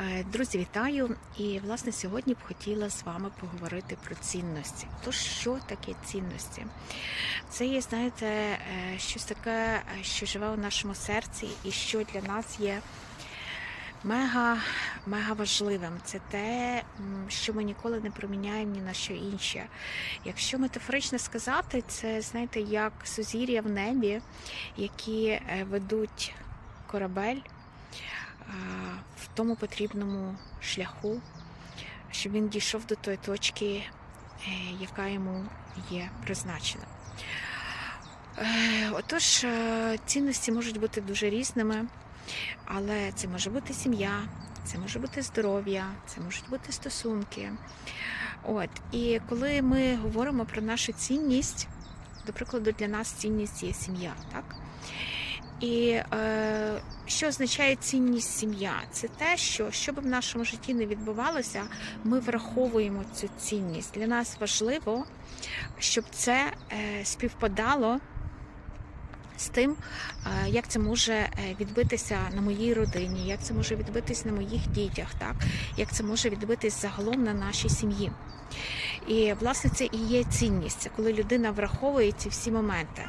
Е, Друзі, вітаю! І власне сьогодні б хотіла з вами поговорити про цінності. То що таке цінності? Це є, знаєте, е, щось таке, е, що живе у нашому серці, і що для нас є мега, мега важливим. Це те, що ми ніколи не проміняємо ні на що інше. Якщо метафорично сказати, це знаєте, як сузір'я в небі, які ведуть корабель в тому потрібному шляху, щоб він дійшов до тої точки, е, яка йому є призначена. Е, Отож, е, цінності можуть бути дуже різними, але це може бути сім'я, це може бути здоров'я, це можуть бути стосунки. От, і коли ми говоримо про нашу цінність, до прикладу, для нас цінність є сім'я, так? І е, що означає цінність сім'я? Це те, що що би в нашому житті не відбувалося, ми враховуємо цю цінність. Для нас важливо, щоб це е, співпадало з тим, е, як це може е, відбитися на моїй родині, як це може відбитись на моїх дітях, так? як це може відбитись загалом на нашій сім'ї. І власне це і є цінність, це коли людина враховує ці всі моменти.